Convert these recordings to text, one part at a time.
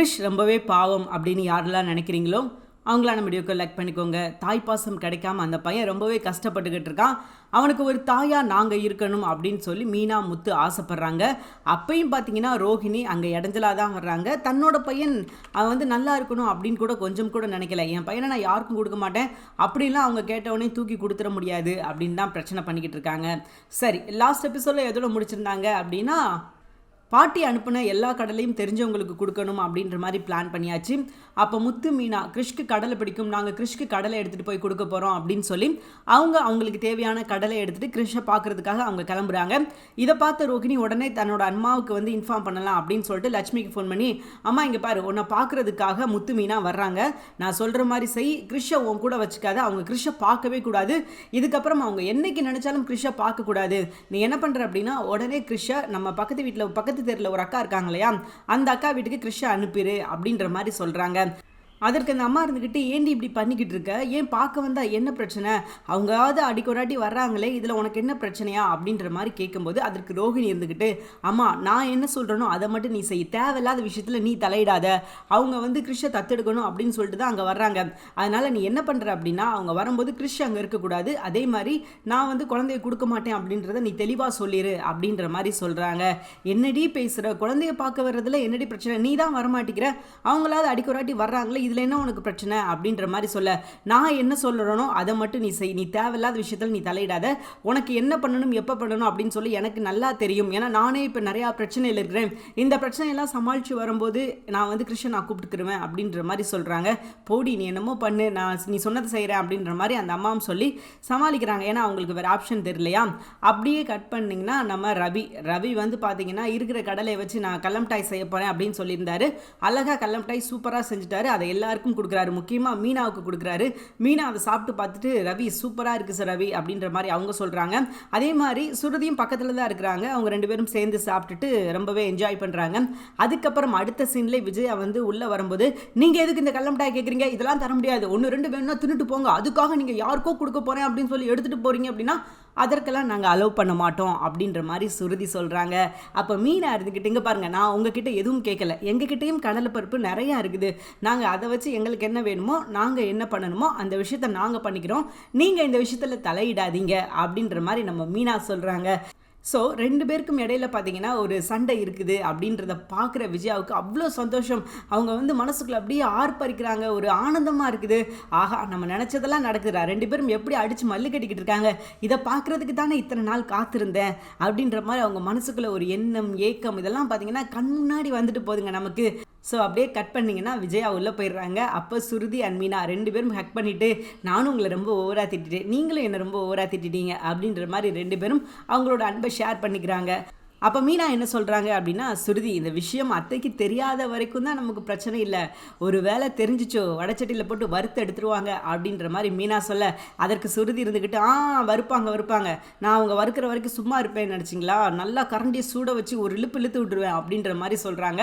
கிரிஷ் ரொம்பவே பாவம் அப்படின்னு யாரெல்லாம் நினைக்கிறீங்களோ அவங்களான வீடியோக்கு லைக் பண்ணிக்கோங்க. தாய் பாசம் கிடைக்காம அந்த பையன் ரொம்பவே கஷ்டப்பட்டுக்கிட்டு இருக்கான். அவனுக்கு ஒரு தாயாக நாங்கள் இருக்கணும் அப்படின்னு சொல்லி மீனா முத்து ஆசைப்படுறாங்க. அப்பையும் பார்த்தீங்கன்னா ரோஹிணி அங்கே இடைஞ்சலாக தான் வர்றாங்க. தன்னோட பையன் அவன் வந்து நல்லா இருக்கணும் அப்படின்னு கூட கொஞ்சம் கூட நினைக்கல. என் பையனை நான் யாருக்கும் கொடுக்க மாட்டேன். அப்படிலாம் அவங்க கேட்டவொடனே தூக்கி கொடுத்துட முடியாது அப்படின்னு தான் பிரச்சனை பண்ணிக்கிட்டு இருக்காங்க. சரி லாஸ்ட் எபிசோடில் எதோட முடிச்சிருந்தாங்க அப்படின்னா பாட்டி அனுப்பின எல்லா கடலையும் தெரிஞ்சவங்களுக்கு கொடுக்கணும் அப்படின்ற மாதிரி பிளான் பண்ணியாச்சு. அப்போ முத்து மீனா கிறிஷ்க்கு கடலை பிடிக்கும் நாங்கள் கிறிஷ்க்கு கடலை எடுத்துகிட்டு போய் கொடுக்க போகிறோம் அப்படின்னு சொல்லி அவங்க அவங்களுக்கு தேவையான கடலை எடுத்துகிட்டு கிறிஷை பார்க்கறதுக்காக அவங்க கிளம்புறாங்க. இதை பார்த்த ரோகிணி உடனே தன்னோட அம்மாவுக்கு வந்து இன்ஃபார்ம் பண்ணலாம் அப்படின்னு சொல்லிட்டு லட்சுமிக்கு ஃபோன் பண்ணி அம்மா இங்கே பாரு உன்னை பார்க்கறதுக்காக முத்து மீனா வர்றாங்க. நான் சொல்கிற மாதிரி செய் கிறிஷை உன் கூட வச்சுக்காத. அவங்க கிறிஷை பார்க்கவே கூடாது. இதுக்கப்புறம் அவங்க என்னைக்கு நினச்சாலும் கிறிஷை பார்க்கக்கூடாது. நீ என்ன பண்ணுற அப்படின்னா உடனே கிறிஷை நம்ம பக்கத்து வீட்டில் பக்கத்து தெருவில் ஒரு அக்கா இருக்காங்க இல்லையா? அந்த அக்கா வீட்டுக்கு கிருஷ்ணா அனுப்பிடு அப்படின்ற மாதிரி சொல்கிறாங்க அதற்கு அந்த அம்மா இருந்துக்கிட்டு ஏண்டி இப்படி பண்ணிக்கிட்டு இருக்க? ஏன் பார்க்க வந்தா என்ன பிரச்சனை? அவங்காவது அடிக்கொராட்டி வர்றாங்களே இதில் உனக்கு என்ன பிரச்சனையா? அப்படின்ற மாதிரி கேட்கும்போது அதற்கு ரோஹிணி இருந்துக்கிட்டு அம்மா நான் என்ன சொல்கிறேனோ அதை மட்டும் நீ செய். தேவையில்லாத விஷயத்தில் நீ தலையிடாத. அவங்க வந்து கிறிஷை தத்தெடுக்கணும் அப்படின்னு சொல்லிட்டு தான் அங்கே வர்றாங்க. அதனால் நீ என்ன பண்ணுற அப்படின்னா அவங்க வரும்போது கிறிஷ் அங்கே இருக்கக்கூடாது. அதே மாதிரி நான் வந்து குழந்தைய கொடுக்க மாட்டேன் அப்படின்றத நீ தெளிவாக சொல்லிடு அப்படின்ற மாதிரி சொல்கிறாங்க என்னடி பேசுகிற குழந்தைய பார்க்க வர்றதுல என்னடி பிரச்சனை? நீ தான் வரமாட்டேங்கிற. அவங்களாவது அடிக்கொராட்டி வர்றாங்களே இதில் என்ன உனக்கு பிரச்சனை அப்படின்ற மாதிரி சொல்ல. நான் என்ன சொல்கிறேனோ அதை மட்டும் நீ செய். நீ தேவையில்லாத விஷயத்தில் நீ தலையிடாத. உனக்கு என்ன பண்ணணும் எப்போ பண்ணணும் அப்படின்னு சொல்லி எனக்கு நல்லா தெரியும். ஏன்னா நானே இப்போ நிறையா பிரச்சனையில் இருக்கிறேன். இந்த பிரச்சனையெல்லாம் சமாளித்து வரும்போது நான் வந்து கிருஷ்ணன் நான் கூப்பிட்டுக்கிருவேன் அப்படின்ற மாதிரி சொல்கிறாங்க போடி நீ என்னமோ பண்ணு. நான் நீ சொன்னதை செய்கிறேன் அப்படின்ற மாதிரி அந்த அம்மாவும் சொல்லி சமாளிக்கிறாங்க. ஏன்னா அவங்களுக்கு வேறு ஆப்ஷன் தெரியலையா? அப்படியே கட் பண்ணிங்கன்னா நம்ம ரவி. ரவி வந்து பார்த்தீங்கன்னா இருக்கிற கடலை வச்சு நான் கல்லம்டாய் செய்ய போகிறேன் அப்படின்னு சொல்லியிருந்தாரு. அழகாக கல்லம்டாய் சூப்பராக செஞ்சுட்டாரு. அதை எல்லாருக்கும் கொடுக்குறாரு. முக்கியமாக மீனாவுக்கு கொடுக்குறாரு. மீனா அதை சாப்பிட்டு பார்த்துட்டு ரவி சூப்பராக இருக்குது சார் ரவி அப்படின்ற மாதிரி அவங்க சொல்கிறாங்க அதே மாதிரி சுருதியும் பக்கத்தில் தான் இருக்கிறாங்க. அவங்க ரெண்டு பேரும் சேர்ந்து சாப்பிட்டுட்டு ரொம்பவே என்ஜாய் பண்ணுறாங்க அதுக்கப்புறம் அடுத்த சீனில் விஜயா வந்து உள்ளே வரும்போது நீங்கள் எதுக்கு இந்த கல்லம்டாய் கேட்குறீங்க? இதெல்லாம் தர முடியாது. ஒன்று ரெண்டு வேணும்னா தின்னுட்டு போங்க. அதுக்காக நீங்கள் யாருக்கோ கொடுக்க போகிறேன் அப்படின்னு சொல்லி எடுத்துகிட்டு போகிறீங்க அப்படின்னா அதற்கெல்லாம் நாங்கள் அலோவ் பண்ண மாட்டோம் அப்படின்ற மாதிரி சுருதி சொல்கிறாங்க அப்போ மீனாக இருந்துக்கிட்டு இங்கே பாருங்கள் நான் உங்ககிட்ட எதுவும் கேட்கல எங்ககிட்டேயும் கடலைப்பருப்பு நிறையா இருக்குது. நாங்கள் அதை வச்சு எங்களுக்கு என்ன வேணுமோ நாங்கள் என்ன பண்ணணுமோ அந்த விஷயத்த நாங்கள் பண்ணிக்கிறோம். நீங்கள் இந்த விஷயத்தில் தலையிடாதீங்க அப்படின்ற மாதிரி நம்ம மீனா சொல்கிறாங்க ஸோ ரெண்டு பேருக்கும் இடையில பார்த்தீங்கன்னா ஒரு சண்டை இருக்குது அப்படின்றத பார்க்குற விஜயாவுக்கு அவ்வளோ சந்தோஷம். அவங்க வந்து மனசுக்குள்ள அப்படியே ஆர்ப்பரிக்கிறாங்க. ஒரு ஆனந்தமாக இருக்குது. ஆஹா நம்ம நினச்சதெல்லாம் நடக்குதுரா ரெண்டு பேரும் எப்படி அடித்து மல்லு கட்டிக்கிட்டு இருக்காங்க? இதை பார்க்குறதுக்கு தானே இத்தனை நாள் காத்திருந்தேன்? அப்படின்ற மாதிரி அவங்க மனசுக்குள்ள ஒரு எண்ணம் ஏக்கம் இதெல்லாம் பார்த்தீங்கன்னா கண் முன்னாடி வந்துட்டு போதுங்க நமக்கு. ஸோ அப்படியே கட் பண்ணிங்கன்னா விஜயா உள்ளே போயிடுறாங்க. அப்போ சுருதி அண்ட் மீனா ரெண்டு பேரும் ஹக் பண்ணிவிட்டு நானும் உங்களை ரொம்ப ஓவராக திட்டிட்டேன். நீங்களும் என்னை ரொம்ப ஓவராக திட்டிட்டீங்க. அப்படின்ற மாதிரி ரெண்டு பேரும் அவங்களோட அன்பை ஷேர் பண்ணிக்கிறாங்க. அப்போ மீனா என்ன சொல்கிறாங்க அப்படின்னா சுருதி இந்த விஷயம் அத்தைக்கு தெரியாத வரைக்கும் தான் நமக்கு பிரச்சனை இல்லை. ஒரு வேலை தெரிஞ்சிச்சோ வடச்சட்டியில் போட்டு வறுத்து எடுத்துருவாங்க அப்படின்ற மாதிரி மீனா சொல்ல அதற்கு சுருதி இருந்துக்கிட்டு ஆ வறுப்பாங்க வறுப்பாங்க. நான் அவங்க வறுக்கிற வரைக்கும் சும்மா இருப்பேன்னு நினச்சிங்களா? நல்லா கரண்டியை சூட வச்சு ஒரு இழுப்பு இழுத்து விட்டுருவேன் அப்படின்ற மாதிரி சொல்கிறாங்க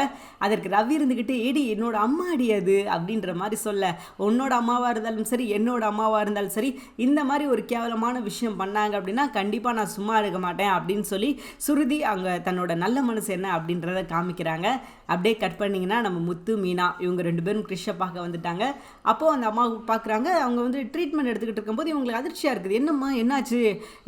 அதற்கு ரவி இருந்துக்கிட்டு ஏடி என்னோட அம்மா அடி அது? அப்படின்ற மாதிரி சொல்ல உன்னோட அம்மாவாக இருந்தாலும் சரி என்னோட அம்மாவாக இருந்தாலும் சரி இந்த மாதிரி ஒரு கேவலமான விஷயம் பண்ணாங்க அப்படின்னா கண்டிப்பாக நான் சும்மா இருக்க மாட்டேன் அப்படின்னு சொல்லி சுருதி அங்கே அவங்க தன்னோட நல்ல மனசு என்ன அப்படின்றத காமிக்கிறாங்க. அப்படியே கட் பண்ணிங்கன்னா நம்ம முத்து மீனா இவங்க ரெண்டு பேரும் கிறிஷை பார்க்க வந்துட்டாங்க. அப்போது அந்த அம்மா பார்க்குறாங்க அவங்க வந்து ட்ரீட்மெண்ட் எடுத்துக்கிட்டு இருக்கும்போது இவங்களுக்கு அதிர்ச்சியாக இருக்குது. என்னம்மா என்னாச்சு?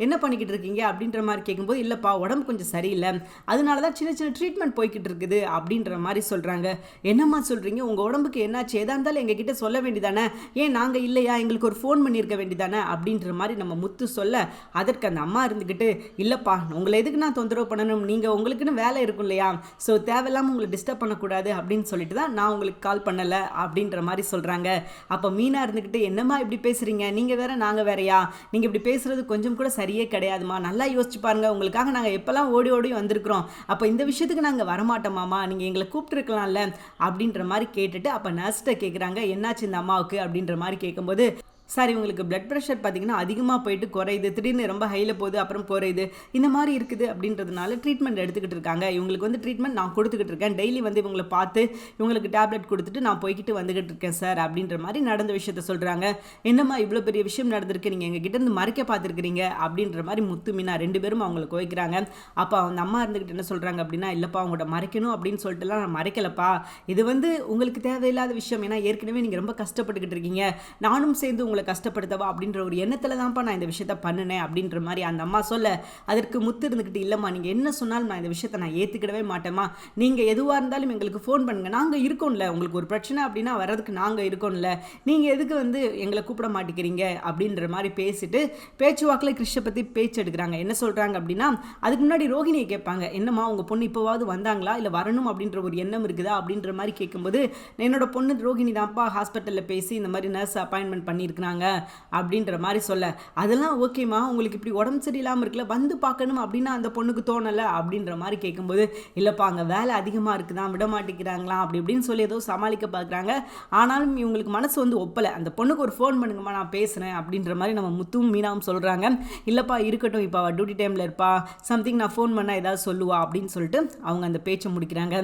என்ன பண்ணிக்கிட்டு இருக்கீங்க? அப்படின்ற மாதிரி கேட்கும்போது இல்லைப்பா உடம்பு கொஞ்சம் சரியில்லை. அதனால தான் சின்ன சின்ன ட்ரீட்மெண்ட் போய்கிட்டு இருக்குது அப்படின்ற மாதிரி சொல்கிறாங்க என்னம்மா சொல்கிறீங்க உங்கள் உடம்புக்கு என்னாச்சு? எதாக இருந்தாலும் எங்ககிட்ட சொல்ல வேண்டியதானே? ஏன் நாங்கள் இல்லையா? எங்களுக்கு ஒரு ஃபோன் பண்ணியிருக்க வேண்டியதானே? அப்படின்ற மாதிரி நம்ம முத்து சொல்ல அதற்கு அந்த அம்மா இருந்துக்கிட்டு இல்லைப்பா உங்களை எதுக்கு நான் தொந்தரவு பண்ணணும்? நீங்கள் உங்களுக்குன்னு வேலை இருக்கும் இல்லையா? ஸோ தேவையில்லாமல் உங்களை டிஸ்டர்ப் பண்ணக்கூடாது அப்படின்னு சொல்லிட்டு தான் நான் உங்களுக்கு கால் பண்ணலை அப்படின்ற மாதிரி சொல்கிறாங்க அப்போ மீனாக இருந்துக்கிட்டு என்னம்மா இப்படி பேசுகிறீங்க நீங்கள் வேற நாங்கள் வேறையா? நீங்கள் இப்படி பேசுகிறது கொஞ்சம் கூட சரியே கிடையாதுமா? நல்லா யோசிச்சு பாருங்க. உங்களுக்காக நாங்கள் எப்போல்லாம் ஓடி ஓடி வந்திருக்கிறோம். அப்போ இந்த விஷயத்துக்கு நாங்கள் வரமாட்டோமாமா நீங்கள் எங்களை கூப்பிட்டுருக்கலாம்ல? அப்படின்ற மாதிரி கேட்டுட்டு அப்போ நர்ஸ்கிட்ட கேட்குறாங்க என்னாச்சு இந்த அம்மாவுக்கு? அப்படின்ற மாதிரி கேட்கும்போது சார் இவங்களுக்கு பிளட் ப்ரெஷர் பார்த்தீங்கன்னா அதிகமாக போயிட்டு குறையுது. திடீர்னு ரொம்ப ஹையில் போகுது அப்புறம் குறையுது. இந்த மாதிரி இருக்குது அப்படின்றதுனால ட்ரீட்மெண்ட் எடுத்துக்கிட்டு இருக்காங்க. இவங்களுக்கு வந்து ட்ரீட்மெண்ட் நான் கொடுத்துக்கிட்டு இருக்கேன். டெய்லி வந்து இவங்களை பார்த்து இவங்களுக்கு டேப்லெட் கொடுத்துட்டு நான் போய்கிட்டு வந்துகிட்டு இருக்கேன் சார் அப்படின்ற மாதிரி நடந்த விஷயத்த சொல்கிறாங்க என்னம்மா இவ்வளோ பெரிய விஷயம் நடந்திருக்கு? நீங்கள் எங்கள் இருந்து மறைக்க பார்த்துருக்கிறீங்க? அப்படின்ற மாதிரி முத்து மீனா ரெண்டு பேரும் அவங்களுக்கு வைக்கிறாங்க அப்போ அவங்க அம்மா இருந்துக்கிட்டு என்ன சொல்கிறாங்க அப்படின்னா இல்லைப்பா அவங்கள்ட்ட மறைக்கணும் அப்படின்னு சொல்லிட்டுலாம் நான் மறைக்கலப்பா. இது வந்து உங்களுக்கு தேவையில்லாத விஷயம். ஏன்னா ஏற்கனவே நீங்கள் ரொம்ப கஷ்டப்பட்டுக்கிட்டு இருக்கீங்க. நானும் சேர்ந்து உங்களை கஷ்டப்படுத்தவா அப்படின்ற ஒரு எண்ணத்தில் தான்ப்பா நான் இந்த விஷயத்த பண்ணினேன் அப்படின்ற மாதிரி அந்த அம்மா சொல்ல அதற்கு முத்து இருந்துக்கிட்டு இல்லைம்மா நீங்கள் என்ன சொன்னாலும் நான் இந்த விஷயத்த நான் ஏற்றுக்கிடவே மாட்டேம்மா. நீங்கள் எதுவாக இருந்தாலும் எங்களுக்கு ஃபோன் பண்ணுங்கள் நாங்கள் இருக்கோம்ல. உங்களுக்கு ஒரு பிரச்சனை அப்படின்னா வர்றதுக்கு நாங்கள் இருக்கோம்ல. நீங்கள் எதுக்கு வந்து எங்களை கூப்பிட மாட்டேங்கிறீங்க? அப்படின்ற மாதிரி பேசிட்டு பேச்சுவாக்கில் கிருஷ்ணை பற்றி பேச்சு எடுக்கிறாங்க. என்ன சொல்கிறாங்க அப்படின்னா அதுக்கு முன்னாடி ரோஹிணியை கேட்பாங்க. என்னம்மா உங்கள் பொண்ணு இப்போவாவது வந்தாங்களா? இல்லை வரணும் அப்படின்ற ஒரு எண்ணம் இருக்குதா? அப்படின்ற மாதிரி கேட்கும்போது என்னோட பொண்ணு ரோஹிணி தான்ப்பா ஹாஸ்பிட்டலில் பேசி இந்த மாதிரி நர்ஸ் அப்பாயின்மெண்ட் பண்ணியிருக்கிறாங்க அப்படின்ற மாதிரி சொல்ல. அதெல்லாம் ஓகேம்மா உங்களுக்கு இப்படி உடம்பு சரியில்லாமல் இருக்குல்ல வந்து பார்க்கணும் அப்படின்னா அந்த பொண்ணுக்கு தோணலை அப்படின்ற மாதிரி கேட்கும்போது இல்லைப்பா அங்கே வேலை அதிகமாக இருக்குதான் விட மாட்டேங்கிறாங்களாம் அப்படி இப்படின்னு சொல்லி ஏதோ சமாளிக்க பார்க்குறாங்க. ஆனாலும் இவங்களுக்கு மனசு வந்து ஒப்பலை. அந்த பொண்ணுக்கு ஒரு ஃபோன் பண்ணுங்கம்மா நான் பேசுகிறேன் அப்படின்ற மாதிரி நம்ம முத்தும் மீனாவும் சொல்கிறாங்க இல்லைப்பா இருக்கட்டும் இப்போ அவள் டியூட்டி டைமில் இருப்பா. சம்திங் நான் ஃபோன் பண்ணால் ஏதாவது சொல்லுவா அப்படின்னு சொல்லிட்டு அவங்க அந்த பேச்சை முடிக்கிறாங்க.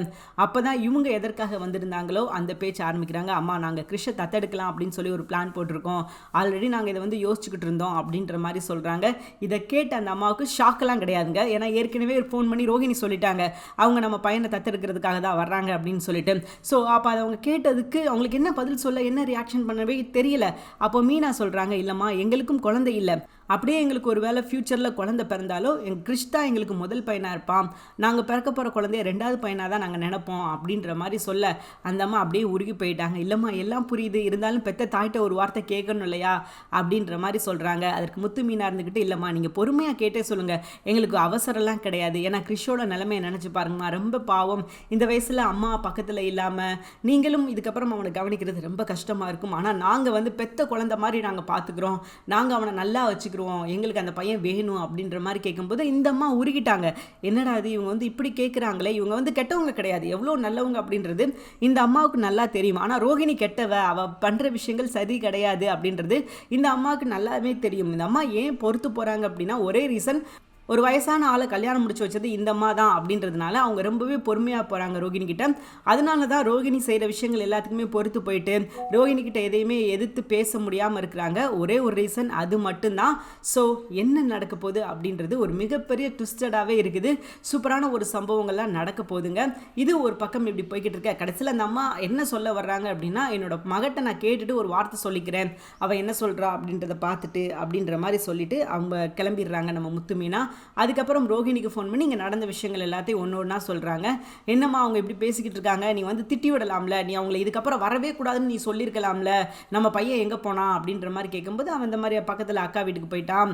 அப்போ தான் இவங்க எதற்காக வந்திருந்தாங்களோ அந்த பேச்சை ஆரம்பிக்கிறாங்க. அம்மா நாங்கள் கிருஷ்ணை தத்தெடுக்கலாம் அப்படின்னு சொல்லி ஒரு பிளான் போட்டிருக்கோம். ஆல்ரெடி நாங்கள் இதை வந்து யோசிச்சுக்கிட்டு இருந்தோம் அப்படின்ற மாதிரி சொல்கிறாங்க இதை கேட்ட அந்த அம்மாவுக்கு ஷாக்கெல்லாம் கிடையாதுங்க. ஏன்னா ஏற்கனவே ஒரு ஃபோன் பண்ணி ரோஹிணி சொல்லிட்டாங்க. அவங்க நம்ம பையனை தத்தெடுக்கிறதுக்காக தான் வர்றாங்க அப்படின்னு சொல்லிட்டு. ஸோ அப்போ அதை அவங்க கேட்டதுக்கு அவங்களுக்கு என்ன பதில் சொல்ல என்ன ரியாக்ஷன் பண்ணவே தெரியல. அப்போ மீனா சொல்கிறாங்க இல்லைம்மா எங்களுக்கும் குழந்தை இல்லை. அப்படியே எங்களுக்கு ஒரு வேளை ஃப்யூச்சரில் குழந்தை பிறந்தாலோ எங்கள் கிறிஷ் தான் எங்களுக்கு முதல் பையனாக இருப்பான் நாங்கள் பிறக்க போகிற குழந்தைய ரெண்டாவது பையனாக தான் நாங்கள் நினைப்போம் அப்படின்ற மாதிரி சொல்ல அந்த அம்மா அப்படியே உருகி போயிட்டாங்க. இல்லைம்மா எல்லாம் புரியுது. இருந்தாலும் பெத்த தாய்கிட்ட ஒரு வார்த்தை கேட்கணும் இல்லையா? அப்படின்ற மாதிரி சொல்கிறாங்க அதற்கு முத்து மீனாக இருந்துக்கிட்டு இல்லைம்மா நீங்கள் பொறுமையாக கேட்டே சொல்லுங்கள் எங்களுக்கு அவசரம்லாம் கிடையாது. ஏன்னா கிறிஷோட நிலைமையை நினச்சி பாருங்கம்மா. ரொம்ப பாவம். இந்த வயசில் அம்மா பக்கத்தில் இல்லாமல் நீங்களும் இதுக்கப்புறம் அவனை கவனிக்கிறது ரொம்ப கஷ்டமாக இருக்கும். ஆனால் நாங்கள் வந்து பெத்த குழந்த மாதிரி நாங்கள் பார்த்துக்குறோம் நாங்கள் அவனை நல்லா வச்சுக்கிறோம். எங்களுக்கு அந்த பையன் வேணும் அப்படின்ற மாதிரி கேட்கும்போது இந்த அம்மா உருகிட்டாங்க. என்னடா இது இவங்க வந்து இப்படி கேட்குறாங்களே இவங்க வந்து கெட்டவங்க கிடையாது. எவ்வளோ நல்லவங்க அப்படின்றது இந்த அம்மாவுக்கு நல்லா தெரியும். ஆனால் ரோஹிணி கெட்டவ அவள் பண்ணுற விஷயங்கள் சரி கிடையாது அப்படின்றது இந்த அம்மாவுக்கு நல்லாவே தெரியும். இந்த அம்மா ஏன் பொறுத்து போகிறாங்க அப்படின்னா ஒரே ரீசன் ஒரு வயசான ஆளை கல்யாணம் முடிச்சு வச்சது இந்த அம்மா தான் அப்படின்றதுனால அவங்க ரொம்பவே பொறுமையாக போகிறாங்க ரோகிணி கிட்ட அதனால தான் ரோகிணி செய்கிற விஷயங்கள் எல்லாத்துக்குமே பொறுத்து போயிட்டு ரோகிணி கிட்ட எதையுமே எதிர்த்து பேச முடியாமல் இருக்கிறாங்க. ஒரே ஒரு ரீசன் அது மட்டும்தான். ஸோ என்ன நடக்க போகுது அப்படின்றது ஒரு மிகப்பெரிய ட்விஸ்டடாகவே இருக்குது. சூப்பரான ஒரு சம்பவங்கள்லாம் நடக்க போகுதுங்க. இது ஒரு பக்கம் இப்படி போய்கிட்டு இருக்க. கடைசியில் அந்த அம்மா என்ன சொல்ல வர்றாங்க அப்படின்னா என்னோட மகட்ட நான் கேட்டுட்டு ஒரு வார்த்தை சொல்லிக்கிறேன். அவள் என்ன சொல்கிறா அப்படின்றத பார்த்துட்டு அப்படின்ற மாதிரி சொல்லிட்டு அவங்க கிளம்பிடுறாங்க நம்ம முத்துமீனா. அதுக்கப்புறம் ரோஹிணிக்கு ஃபோன் பண்ணி இங்கே நடந்த விஷயங்கள் எல்லாத்தையும் ஒன்று ஒன்றா சொல்கிறாங்க என்னம்மா அவங்க இப்படி பேசிக்கிட்டு இருக்காங்க? நீ வந்து திட்டி விடலாம்ல. நீ அவங்களை இதுக்கப்புறம் வரவே கூடாதுன்னு நீ சொல்லியிருக்கலாம்ல. நம்ம பையன் எங்கே போனான்? அப்படின்ற மாதிரி கேட்கும்போது அவன் இந்த மாதிரி பக்கத்தில் அக்கா வீட்டுக்கு போயிட்டான்.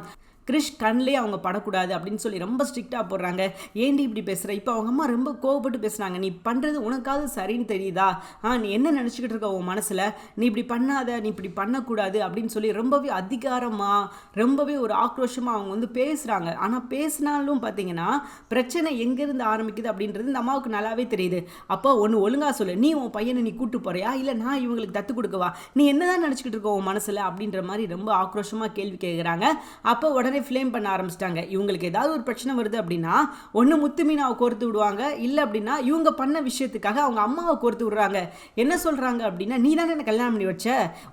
கிரிஷ் கண்ணிலே அவங்க படக்கூடாது அப்படின்னு சொல்லி ரொம்ப ஸ்ட்ரிக்டாக போடுறாங்க. ஏண்டி இப்படி பேசுகிற இப்போ அவங்க அம்மா ரொம்ப கோவப்பட்டு பேசுனாங்க. நீ பண்ணுறது உனக்காவது சரின்னு தெரியுதா? ஆ நீ என்ன நினச்சிக்கிட்டு இருக்க உன் மனசில்? நீ இப்படி பண்ணாத நீ இப்படி பண்ணக்கூடாது அப்படின்னு சொல்லி ரொம்பவே அதிகாரமாக ரொம்பவே ஒரு ஆக்ரோஷமாக அவங்க வந்து பேசுகிறாங்க ஆனால் பேசினாலும் பார்த்தீங்கன்னா பிரச்சனை எங்கேருந்து ஆரம்பிக்குது அப்படின்றது இந்த அம்மாவுக்கு நல்லாவே தெரியுது. அப்போ ஒன்று ஒழுங்காக சொல்லு. நீ உன் பையனை நீ கூட்டு போறியா? இல்லை நான் இவங்களுக்கு தத்து கொடுக்கவா? நீ என்னதான் நினச்சிக்கிட்டு இருக்க உன் மனசில்? அப்படின்ற மாதிரி ரொம்ப ஆக்ரோஷமாக கேள்வி கேட்குறாங்க அப்போ உடனே உடனே ஃப்ளேம் பண்ண ஆரம்பிச்சிட்டாங்க. இவங்களுக்கு ஏதாவது ஒரு பிரச்சனை வருது அப்படின்னா ஒன்று முத்து மீனாவை கோர்த்து விடுவாங்க. இல்லை அப்படின்னா இவங்க பண்ண விஷயத்துக்காக அவங்க அம்மாவை கோர்த்து விடுறாங்க. என்ன சொல்கிறாங்க அப்படின்னா நீ தானே என்ன கல்யாணம் பண்ணி வச்ச?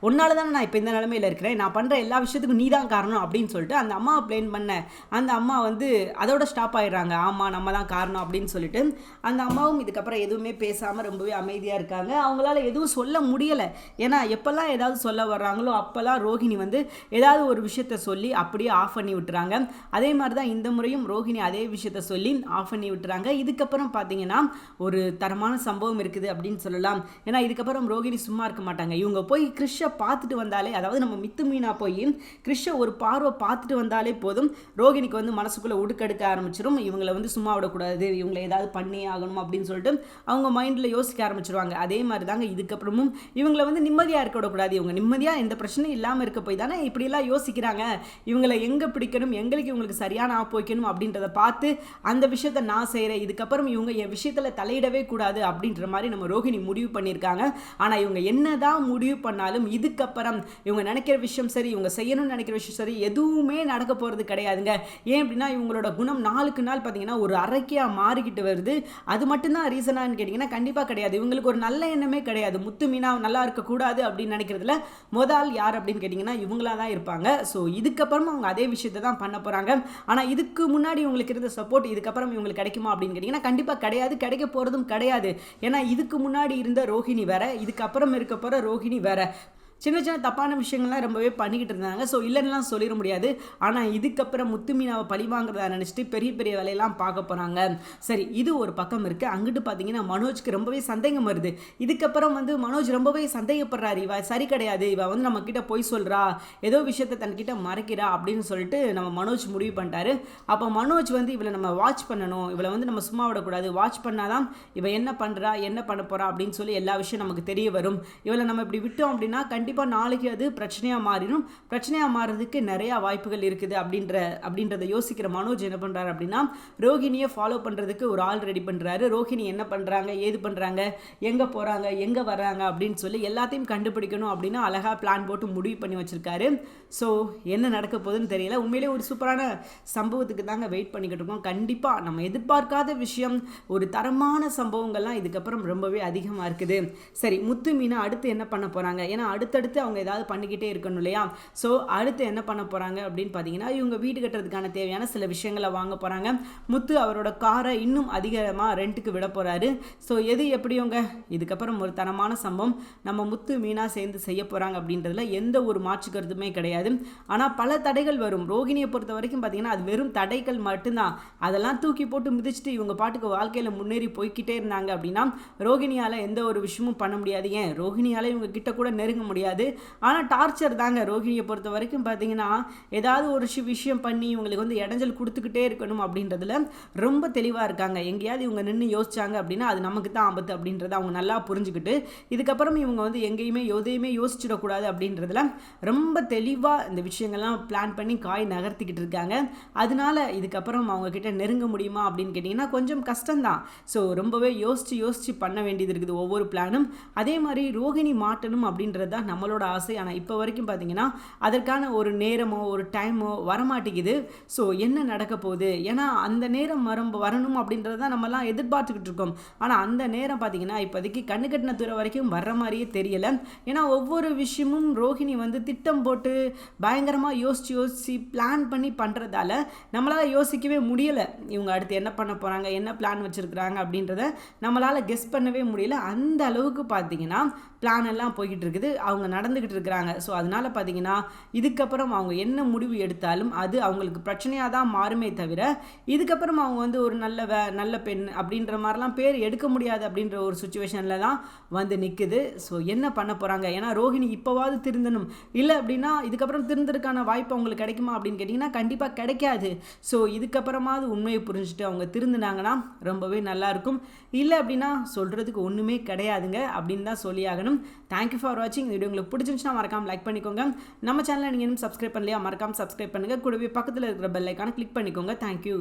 உன்னால தானே நான் இப்போ இந்த நிலமையில இருக்கிறேன். நான் பண்ணுற எல்லா விஷயத்துக்கும் நீ தான் காரணம் அப்படின்னு சொல்லிட்டு அந்த அம்மாவை ப்ளேன் பண்ண அந்த அம்மா வந்து அதோட ஸ்டாப் ஆயிடுறாங்க. ஆமாம் நம்ம தான் காரணம் அப்படின்னு சொல்லிட்டு அந்த அம்மாவும் இதுக்கப்புறம் எதுவுமே பேசாமல் ரொம்பவே அமைதியாக இருக்காங்க. அவங்களால எதுவும் சொல்ல முடியலை. ஏன்னா எப்போல்லாம் ஏதாவது சொல்ல வர்றாங்களோ அப்போல்லாம் ரோஹிணி வந்து ஏதாவது ஒரு விஷயத்த சொல்லி அப்படியே ஆஃப் பண்ணி விட்டுறாங்க. அதே மாதிரி தான் இந்த முறையும் ரோஹிணி அதே விஷயத்த சொல்லி ஆஃப் பண்ணி விட்டுறாங்க. இதுக்கப்புறம் பார்த்தீங்கன்னா ஒரு தரமான சம்பவம் இருக்குது அப்படின்னு சொல்லலாம். ஏன்னா இதுக்கப்புறம் ரோஹிணி சும்மா இருக்க மாட்டாங்க. இவங்க போய் கிறிஷை பார்த்துட்டு வந்தாலே அதாவது நம்ம மித்து மீனா போய் கிறிஷை ஒரு பார்வை பார்த்துட்டு வந்தாலே போதும். ரோஹிணிக்கு வந்து மனசுக்குள்ளே உடுக்கெடுக்க ஆரம்பிச்சிடும் இவங்களை வந்து சும்மா விடக்கூடாது. இவங்களை ஏதாவது பண்ணி ஆகணும் அப்படின்னு சொல்லிட்டு அவங்க மைண்டில் யோசிக்க ஆரம்பிச்சிருவாங்க. அதே மாதிரி தாங்க இதுக்கப்புறமும் இவங்களை வந்து நிம்மதியாக இருக்க விடக்கூடாது. இவங்க நிம்மதியாக எந்த பிரச்சனையும் இல்லாமல் இருக்க போய் தானே இப்படிலாம் யோசிக்கிறாங்க. இவங்களை எங்கே பிடிக்கணும் எங்களுக்கு இவங்களுக்கு சரியான ஆப்பு வைக்கணும் அப்படின்றத பார்த்து அந்த விஷயத்த நான் செய்கிறேன் இதுக்கப்புறம் இவங்க என் விஷயத்தில் தலையிடவே கூடாது அப்படின்ற மாதிரி நம்ம ரோஹிணி முடிவு பண்ணியிருக்காங்க. ஆனால் இவங்க என்னதான் முடிவு பண்ணாலும் இதுக்கப்புறம் இவங்க நினைக்கிற விஷயம் சரி இவங்க செய்யணும்னு நினைக்கிற விஷயம் சரி எதுவுமே நடக்க போகிறது கிடையாதுங்க. ஏன் அப்படின்னா இவங்களோட குணம் நாளுக்கு நாள் பார்த்தீங்கன்னா ஒரு அரைக்கியாக மாறிக்கிட்டு வருது. அது மட்டும்தான் ரீசனான்னு கேட்டிங்கன்னா கண்டிப்பாக கிடையாது. இவங்களுக்கு ஒரு நல்ல எண்ணமே கிடையாது. முத்து மீனா நல்லா இருக்கக்கூடாது அப்படின்னு நினைக்கிறதுல முதல் யார் அப்படின்னு கேட்டிங்கன்னா இவங்களா தான் இருப்பாங்க. ஸோ இதுக்கப்புறமா அவங்க அதே விஷயம் விஷயத்தை தான் பண்ண போகிறாங்க ஆனால் இதுக்கு முன்னாடி இவங்களுக்கு இருந்த சப்போர்ட் இதுக்கப்புறம் இவங்களுக்கு கிடைக்குமா அப்படின்னு கேட்டிங்கன்னா கண்டிப்பாக கிடையாது. கிடைக்க போகிறதும் கிடையாது. ஏன்னா இதுக்கு முன்னாடி இருந்த ரோஹிணி வேற இதுக்கப்புறம் இருக்க போகிற ரோஹிணி வேற. சின்ன சின்ன தப்பான விஷயங்கள்லாம் ரொம்பவே பண்ணிக்கிட்டு இருந்தாங்க. ஸோ இல்லைன்னுலாம் சொல்லிட முடியாது. ஆனால் இதுக்கப்புறம் முத்து மீனாவை பழி வாங்குறதா நினச்சிட்டு பெரிய பெரிய வேலையெல்லாம் பார்க்க போகிறாங்க சரி இது ஒரு பக்கம் இருக்குது அங்கிட்டு பார்த்தீங்கன்னா மனோஜ்க்கு ரொம்பவே சந்தேகம் வருது. இதுக்கப்புறம் வந்து மனோஜ் ரொம்பவே சந்தேகப்படுறாரு. இவ சரி கிடையாது. இவ வந்து நம்ம கிட்ட பொய் சொல்கிறா ஏதோ விஷயத்த தன்கிட்ட மறைக்கிறா அப்படின்னு சொல்லிட்டு நம்ம மனோஜ் முடிவு பண்ணிட்டாரு. அப்போ மனோஜ் வந்து இவளை நம்ம வாட்ச் பண்ணணும். இவளை வந்து நம்ம சும்மா விடக்கூடாது. வாட்ச் பண்ணாதான் இவ என்ன பண்ணுறா என்ன பண்ண போகிறா அப்படின்னு சொல்லி எல்லா விஷயம் நமக்கு தெரிய வரும். இவளை நம்ம இப்படி விட்டோம் அப்படின்னா கண்டிப்பாக கண்டிப்பாக நாளைக்கு அது பிரச்சனையாக மாறிடும். பிரச்சனையாக மாறுறதுக்கு நிறையா வாய்ப்புகள் இருக்குது அப்படின்ற அப்படின்றத யோசிக்கிற மனோஜ் என்ன பண்ணுறாரு அப்படின்னா ரோஹிணியை ஃபாலோ பண்ணுறதுக்கு ஒரு ஆள் ரெடி பண்ணுறாரு ரோஹிணி என்ன பண்ணுறாங்க ஏது பண்ணுறாங்க எங்கே போகிறாங்க எங்கே வர்றாங்க அப்படின்னு சொல்லி எல்லாத்தையும் கண்டுபிடிக்கணும் அப்படின்னு அழகாக பிளான் போட்டு முடிவு பண்ணி வச்சுருக்காரு. ஸோ என்ன நடக்க போகுதுன்னு தெரியல. உண்மையிலே ஒரு சூப்பரான சம்பவத்துக்கு தாங்க வெயிட் பண்ணிக்கிட்டு இருக்கோம். கண்டிப்பாக நம்ம எதிர்பார்க்காத விஷயம் ஒரு தரமான சம்பவங்கள்லாம் இதுக்கப்புறம் ரொம்பவே அதிகமாக இருக்குது. சரி முத்து மீனா அடுத்து என்ன பண்ண போகிறாங்க ஏன்னா அடுத்த அடுத்தடுத்து அவங்க ஏதாவது பண்ணிக்கிட்டே இருக்கணும் இல்லையா? ஸோ அடுத்து என்ன பண்ண போகிறாங்க அப்படின்னு பார்த்தீங்கன்னா இவங்க வீடு கட்டுறதுக்கான தேவையான சில விஷயங்களை வாங்க போகிறாங்க முத்து அவரோட காரை இன்னும் அதிகமாக ரெண்ட்டுக்கு விட போகிறாரு ஸோ எது எப்படியோங்க இதுக்கப்புறம் ஒரு தரமான சம்பவம். நம்ம முத்து மீனா சேர்ந்து செய்ய போகிறாங்க அப்படின்றதுல எந்த ஒரு மாற்று கருத்துமே கிடையாது. ஆனால் பல தடைகள் வரும். ரோகிணியை பொறுத்த வரைக்கும் பார்த்தீங்கன்னா அது வெறும் தடைகள் மட்டும்தான். அதெல்லாம் தூக்கி போட்டு மிதிச்சுட்டு இவங்க பாட்டுக்கு வாழ்க்கையில் முன்னேறி போய்க்கிட்டே இருந்தாங்க அப்படின்னா ரோகிணியால் எந்த ஒரு விஷயமும் பண்ண முடியாது. ஏன்? ரோகிணியால் இவங்க கிட்ட கூட நெருங்க முடியாது. ஆனால் டார்ச்சர் தாங்க ரோகிணியை பொறுத்த வரைக்கும் பார்த்தீங்கன்னா ஏதாவது ஒரு விஷயம் பண்ணி இவங்களுக்கு வந்து இடைஞ்சல் கொடுத்துக்கிட்டே இருக்கணும் அப்படின்றதுல ரொம்ப தெளிவாக இருக்காங்க. எங்கேயாவது இவங்க நின்று யோசிச்சாங்க அப்படின்னா அது நமக்கு தான் ஆபத்து அப்படின்றத அவங்க நல்லா புரிஞ்சுக்கிட்டு இதுக்கப்புறம் இவங்க வந்து எங்கேயுமே எதையுமே யோசிச்சிடக்கூடாது அப்படின்றதுல ரொம்ப தெளிவாக இந்த விஷயங்கள்லாம் பிளான் பண்ணி காய் நகர்த்திக்கிட்டு இருக்காங்க. அதனால இதுக்கப்புறம் அவங்க கிட்ட நெருங்க முடியுமா அப்படின்னு கேட்டிங்கன்னா கொஞ்சம் கஷ்டம்தான். ஸோ ரொம்பவே யோசிச்சு யோசிச்சு பண்ண வேண்டியது இருக்குது ஒவ்வொரு பிளானும் அதே மாதிரி ரோகிணி மாட்டணும் அப்படின்றது தான் நம்மளோட ஆசை. ஆனால் இப்போ வரைக்கும் பார்த்தீங்கன்னா அதற்கான ஒரு நேரமோ ஒரு டைமோ வரமாட்டேங்குது. ஸோ என்ன நடக்க போகுது? ஏன்னா அந்த நேரம் வரும் வரணும் அப்படின்றத தான் நம்மலாம் எதிர்பார்த்துக்கிட்டு இருக்கோம். ஆனால் அந்த நேரம் பார்த்தீங்கன்னா இப்போதைக்கு கண்ணு கட்டின தூரம் வரைக்கும் வர்ற மாதிரியே தெரியலை. ஏன்னா ஒவ்வொரு விஷயமும் ரோஹிணி வந்து திட்டம் போட்டு பயங்கரமாக யோசித்து யோசித்து பிளான் பண்ணி பண்ணுறதால நம்மளால் யோசிக்கவே முடியலை. இவங்க அடுத்து என்ன பண்ண போகிறாங்க என்ன பிளான் வச்சுருக்குறாங்க? அப்படின்றத நம்மளால் கெஸ் பண்ணவே முடியல. அந்த அளவுக்கு பார்த்தீங்கன்னா பிளான் எல்லாம் போய்கிட்டு இருக்குது. அவங்க நடந்துக்கிட்டு இருக்கிறாங்க. ஸோ அதனால் பார்த்தீங்கன்னா இதுக்கப்புறம் அவங்க என்ன முடிவு எடுத்தாலும் அது அவங்களுக்கு பிரச்சனையாக தான் மாறுமே தவிர இதுக்கப்புறம் அவங்க வந்து ஒரு நல்ல வே நல்ல பெண் அப்படின்ற மாதிரிலாம் பேர் எடுக்க முடியாது அப்படின்ற ஒரு சுச்சுவேஷனில் தான் வந்து நிற்குது ஸோ என்ன பண்ண போகிறாங்க ஏன்னா ரோஹிணி இப்போவாவது திருந்தணும். இல்லை அப்படின்னா இதுக்கப்புறம் திருந்ததுக்கான வாய்ப்பு அவங்களுக்கு கிடைக்குமா அப்படின்னு கேட்டிங்கன்னா கண்டிப்பாக கிடைக்காது. ஸோ இதுக்கப்புறமாவது உண்மையை புரிஞ்சுட்டு அவங்க திருந்தினாங்கன்னா ரொம்பவே நல்லாயிருக்கும் இல்லை அப்படின்னா சொல்கிறதுக்கு ஒன்றுமே கிடையாதுங்க அப்படின்னு தான் சொல்லியாகணும். தேங்க்யூ ஃபார் வாட்சிங் இந்த வீடியோ உங்களுக்கு பிடிச்சிருந்துச்சுன்னா மறக்காம லைக் பண்ணிக்கோங்க. நம்ம சேனலை நீங்கள் இன்னும் சப்ஸ்கிரைப் பண்ணலையா மறக்காம சப்ஸ்கிரைப் பண்ணுங்கள் கூடவே பக்கத்தில் இருக்கிற பெல் ஐக்கான கிளிக் பண்ணிக்கோங்க. தேங்க்யூ